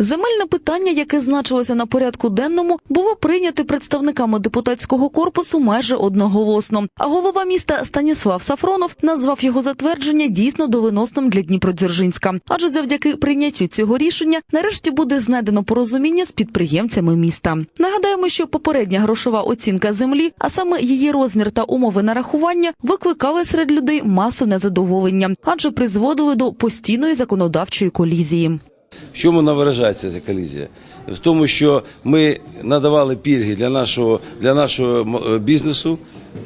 Земельне питання, яке значилося на порядку денному, було прийняте представниками депутатського корпусу майже одноголосно. А голова міста Станіслав Сафронов назвав його затвердження дійсно доленосним для Дніпродзержинська. Адже завдяки прийняттю цього рішення нарешті буде знайдено порозуміння з підприємцями міста. Нагадаємо, що попередня грошова оцінка землі, а саме її розмір та умови нарахування, викликали серед людей масу незадоволення, адже призводили до постійної законодавчої колізії. В чому вона виражається ця колізія? В тому, що ми надавали пільги для нашого, для нашого е, бізнесу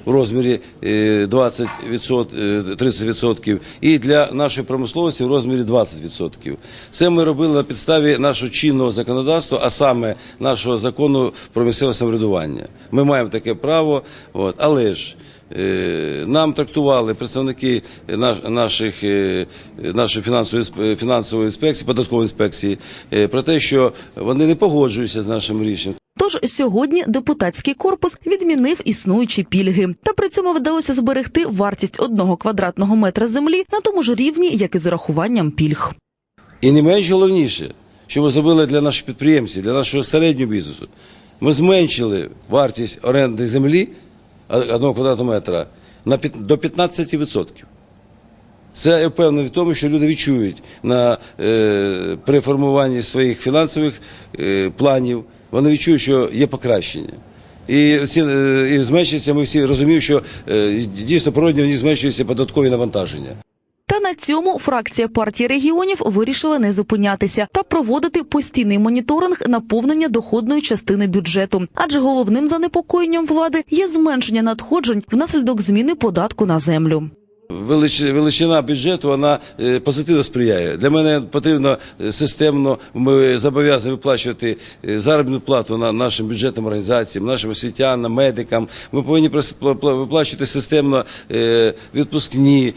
в розмірі е, 20%, е, 30% і для нашої промисловості в розмірі 20%. Це ми робили на підставі нашого чинного законодавства, а саме нашого закону про місцеве самоврядування. Ми маємо таке право, от, але ж Е, Нам трактували представники на- наших, е, нашої фінансової, фінансової інспекції, податкової інспекції е, про те, що вони не погоджуються з нашим рішенням. Тож сьогодні депутатський корпус відмінив існуючі пільги, та при цьому вдалося зберегти вартість одного квадратного метра землі на тому ж рівні, як і з урахуванням пільг. І не менш головніше, що ми зробили для наших підприємців, для нашого середнього бізнесу. Ми зменшили вартість оренди землі одного квадратного метра на до 15%. Це я впевнений в тому, що люди відчують на, е, при формуванні своїх фінансових е, планів, вони відчують, що є покращення. І, ці, е, і зменшується, ми всі розуміємо, що е, дійсно природньо зменшуються податкові навантаження. На цьому фракція партії регіонів вирішила не зупинятися та проводити постійний моніторинг наповнення доходної частини бюджету. Адже головним занепокоєнням влади є зменшення надходжень внаслідок зміни податку на землю. Велич- величина бюджету вона е, позитивно сприяє. Для мене потрібно е, системно. Ми зобов'язані виплачувати е, заробітну плату на нашим бюджетним організаціям, нашим освітянам, медикам. Ми повинні виплачувати системно відпускні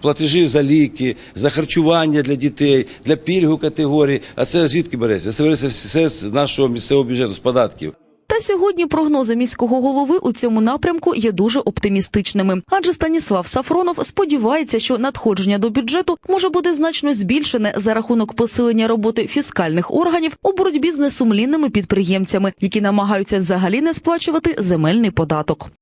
платежі за ліки, за харчування для дітей, для пільгу категорій. А це звідки береться? Це береться все з нашого місцевого бюджету, з податків. Та сьогодні прогнози міського голови у цьому напрямку є дуже оптимістичними. Адже Станіслав Сафронов сподівається, що надходження до бюджету може бути значно збільшене за рахунок посилення роботи фіскальних органів у боротьбі з несумлінними підприємцями, які намагаються взагалі не сплачувати земельний податок.